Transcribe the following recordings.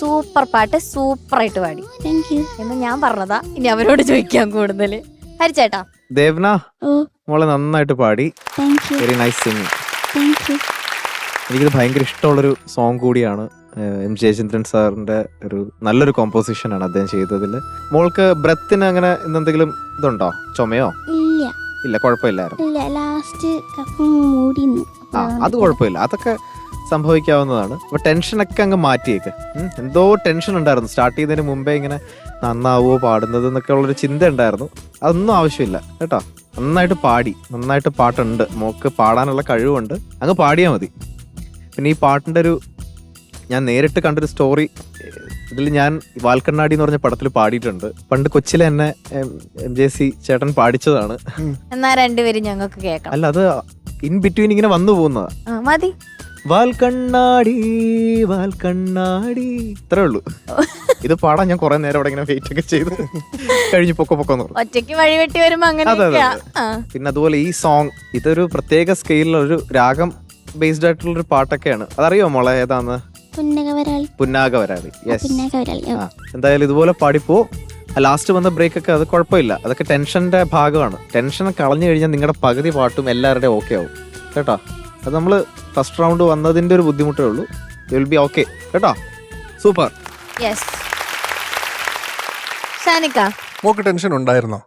Super പാട്ട് super ആയിട്ട് പാടി. താങ്ക് യു എന്ന് ഞാൻ പറഞ്ഞതാ ഇനി അവരോട് ചോദിക്കാൻ കൂടുതൽ ഹരിച്ചേട്ടാ. ദേവന ഓ. മോളെ നന്നായിട്ട് പാടി. Thank you very nice singing thank you എനിക്കിത് ഭയങ്കര ഇഷ്ടമുള്ളൊരു സോങ് കൂടിയാണ് ഏഹ് എം ജയചന്ദ്രൻ സാറിന്റെ ഒരു നല്ലൊരു കോമ്പോസിഷൻ ആണ് അദ്ദേഹം ചെയ്തതിൽ മോൾക്ക് ബ്രത്തിന് അങ്ങനെ എന്തെങ്കിലും ഇതുണ്ടോ? ചുമയോ? ഇല്ല. ഇല്ല കുഴപ്പമില്ലായിരുന്നു. ഇല്ല ലാസ്റ്റ് കഫം മൂടിന്നു ആ അത് കുഴപ്പമില്ല. അതൊക്കെ സംഭവിക്കാവുന്നതാണ്. അപ്പൊ ടെൻഷനൊക്കെ അങ്ങ് മാറ്റിയേക്ക്. എന്തോ ടെൻഷൻ ഉണ്ടായിരുന്നു. സ്റ്റാർട്ട് ചെയ്യുന്നതിന് മുമ്പേ ഇങ്ങനെ നന്നാവോ പാടുന്നത് എന്നൊക്കെ ഉള്ളൊരു ചിന്ത ഉണ്ടായിരുന്നു. അതൊന്നും ആവശ്യമില്ല കേട്ടോ. നന്നായിട്ട് പാടി നന്നായിട്ട് പാട്ടുണ്ട്. മോക്ക് പാടാനുള്ള കഴിവുണ്ട്. അങ്ങ് പാടിയാൽ മതി. പിന്നെ ഈ പാട്ടിന്റെ ഒരു ഞാൻ നേരിട്ട് കണ്ടൊരു സ്റ്റോറി ഇതിൽ ഞാൻ വാൽക്കണ്ണാടി എന്ന് പറഞ്ഞ പടത്തിൽ പാടിയിട്ടുണ്ട്. പണ്ട് കൊച്ചിലെ എന്നെ എം ജെ സി ചേട്ടൻ പാടിച്ചതാണ്. എന്നാ രണ്ടുപേരും ഞങ്ങൾക്ക് കേൾക്കാം. അല്ല അത് ഇൻ ബിറ്റ്വീൻ ഇങ്ങനെ വന്നു പോകുന്നതാ. മതി. വാൽക്കണ്ണാടി വാൽക്കണ്ണാടി. ഇത്രേ ഉള്ളൂ. ഇത് പാടാൻ ഞാൻ കുറെ നേരം അവിടെ ഇങ്ങനെ വെയിറ്റ് ഒക്കെ ചെയ്ത് കഴിഞ്ഞ് പൊക്ക പൊക്കം ഒറ്റയ്ക്ക് വഴിവെട്ടി വരുമ്പോ അതെ, അങ്ങനെയൊക്കെയാ അതെ. ആ. പിന്നെ അതുപോലെ ഈ സോങ് ഇതൊരു പ്രത്യേക സ്കെയിലുള്ള ഒരു രാഗം ബേസ്ഡ് ആയിട്ടുള്ള ഒരു പാട്ടൊക്കെയാണ്. അതറിയോ മോളെ ഏതാന്ന്? പുന്നക വരാളി യെസ് എന്തായാലും ഇതുപോലെ പാടിപ്പോ. ലാസ്റ്റ് വന്ന ബ്രേക്ക് ഒക്കെ അത് കുഴപ്പമില്ല. അതൊക്കെ ടെൻഷന്റെ ഭാഗമാണ്. ടെൻഷൻ കളഞ്ഞു കഴിഞ്ഞാൽ നിങ്ങളുടെ പകുതി പാട്ടും എല്ലാവരുടെയും ഓക്കെ ആവും. കേട്ടോ? അത് നമ്മൾ ഫസ്റ്റ് റൗണ്ട് വന്നതിന്റെ ഒരു ബുദ്ധിമുട്ടേ ഉള്ളൂ. വിൽ ബി ഓക്കെ കേട്ടോ? Super yes Shanika? Mock tension ഉണ്ടായിരുന്നോ?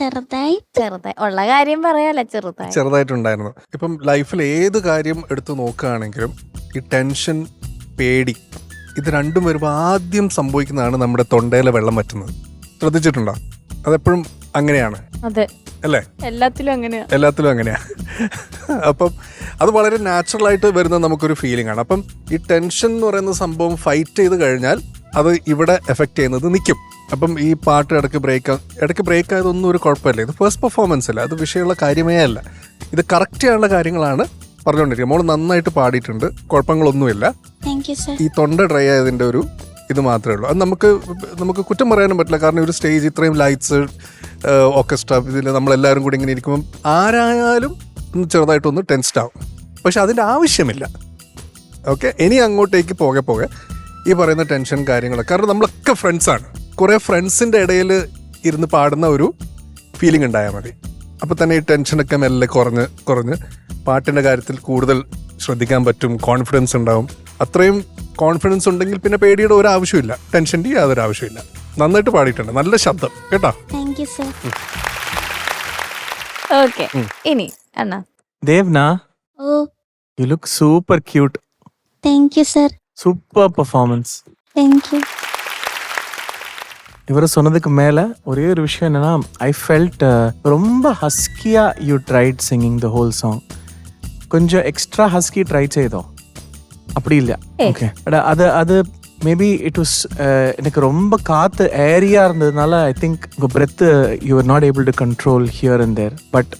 ചെറുതായി ചെറുതായി. ഉള്ള കാര്യം പറയാല ചെറുതായി. ചെറുതായിട്ടുണ്ടായിരുന്നു. ഇപ്പം ലൈഫിൽ ഏത് കാര്യം എടുത്തു നോക്കുകയാണെങ്കിലും ഈ ടെൻഷൻ പേടി ഇത് രണ്ടും വരുമ്പോൾ ആദ്യം സംഭവിക്കുന്നതാണ് നമ്മുടെ തൊണ്ടയിലെ വെള്ളം പറ്റുന്നത് ശ്രദ്ധിച്ചിട്ടുണ്ടോ? അതെപ്പോഴും അങ്ങനെയാണ്. അതെ. അല്ലേ? എല്ലാത്തിലും അങ്ങനെയാ. എല്ലാത്തിലും അങ്ങനെയാ. അപ്പം അത് വളരെ നാച്ചുറൽ ആയിട്ട് വരുന്ന നമുക്കൊരു ഫീലിംഗ് ആണ്. അപ്പം ഈ ടെൻഷൻ എന്ന് പറയുന്ന സംഭവം ഫൈറ്റ് ചെയ്ത് കഴിഞ്ഞാൽ അത് ഇവിടെ എഫക്റ്റ് ചെയ്യുന്നത് നിൽക്കും അപ്പം ഈ പാട്ട് ഇടയ്ക്ക് ബ്രേക്ക് ഇടയ്ക്ക് ബ്രേക്ക് ആയതൊന്നും ഒരു കുഴപ്പമില്ല. ഇത് ഫസ്റ്റ് പെർഫോമൻസ് അല്ല. അത് വിഷയമുള്ള കാര്യമേ അല്ല. ഇത് കറക്റ്റ് ചെയ്യാനുള്ള കാര്യങ്ങളാണ് പറഞ്ഞുകൊണ്ടിരിക്കുക മോൾ നന്നായിട്ട് പാടിയിട്ടുണ്ട്. കുഴപ്പങ്ങളൊന്നുമില്ല. ഈ തൊണ്ട ഡ്രൈ ആയതിന്റെ ഒരു ഇത് മാത്രമേ ഉള്ളൂ. അത് നമുക്ക് നമുക്ക് കുറ്റം പറയാനും പറ്റില്ല. കാരണം ഒരു സ്റ്റേജ് ഇത്രയും ലൈറ്റ്സ് ഓർക്കസ്ട്ര ഇതിൽ നമ്മളെല്ലാവരും കൂടി ഇങ്ങനെ ഇരിക്കുമ്പം ആരായാലും ചെറുതായിട്ടൊന്ന് ടെൻസ്ഡ് ആവും. പക്ഷെ അതിന്റെ ആവശ്യമില്ല. ഓക്കെ ഇനി അങ്ങോട്ടേക്ക് പോകെ പോകെ ഈ പറയുന്ന ടെൻഷൻ കാര്യങ്ങളൊക്കെ. കാരണം നമ്മളൊക്കെ ഫ്രണ്ട്സാണ് കുറേ ഫ്രണ്ട്സിന്റെ ഇടയിൽ ഇരുന്ന് പാടുന്ന ഒരു ഫീലിംഗ് ഉണ്ടായാൽ മതി. അപ്പോൾ തന്നെ ഈ ടെൻഷനൊക്കെ മെല്ലെ കുറഞ്ഞ് കുറഞ്ഞ് പാട്ടിന്റെ കാര്യത്തിൽ കൂടുതൽ ശ്രദ്ധിക്കാൻ പറ്റും കോൺഫിഡൻസ് ഉണ്ടാവും. അത്രയും കോൺഫിഡൻസ് ഉണ്ടെങ്കിൽ പിന്നെ പേടിയുടെ ഒരു ആവശ്യമില്ല. ടെൻഷന്റെ യാതൊരു ആവശ്യമില്ല. നന്നായിട്ട് പാടിയിട്ടുണ്ട് നല്ല ശബ്ദം കേട്ടോ താങ്ക് യു സർ ഓക്കെ ഇനി അണ്ണാ Devna, oh you look super cute. Thank you sir Super performance. Thank you இவர் சொன்னதுக்கு மேல ஒரே ஒரு விஷயம் என்னன்னா ஐ ஃபெல்ட் ரொம்ப ஹஸ்கியா you tried singing the whole song கொஞ்சம் எக்ஸ்ட்ரா ஹஸ்கி ட்ரை செய்தோ அப்படி இல்ல ஏய். ஓகே அது அது மேபி இட் வாஸ் எனக்கு ரொம்ப காற்று ஏரியாக இருந்ததுனால ஐ திங்க் உங்கள் breath you are not able to control here and there but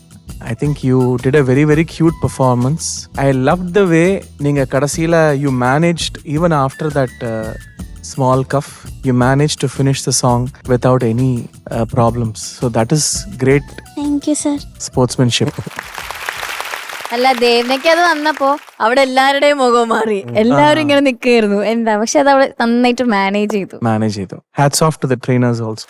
I think you did a very very cute performance I love the way நீங்கள் கடைசியில் you manage even after that small cough you manage to finish the song without any problems so that is great thank you sir sportsmanship അല്ല ദേവനയ്ക്ക് അത് വന്നപ്പോ അവിടെ എല്ലാവരുടെയും മുഖം മാറി. എല്ലാവരും ഇങ്ങനെ നിൽക്കുകയായിരുന്നു എന്താ? പക്ഷെ അത് അവിടെ നന്നായിട്ട് മാനേജ് ചെയ്തു. മാനേജ് ചെയ്തു. Hats off to the trainers also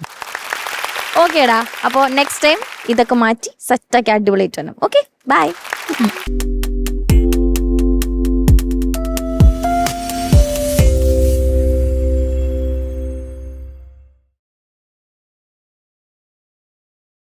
ഓക്കേടാ. അപ്പോ നെക്സ്റ്റ് ടൈം ഇതൊക്കെ മാറ്റി സെറ്റാക്കി അടിപൊളിയായിട്ട് വരണം. Okay bye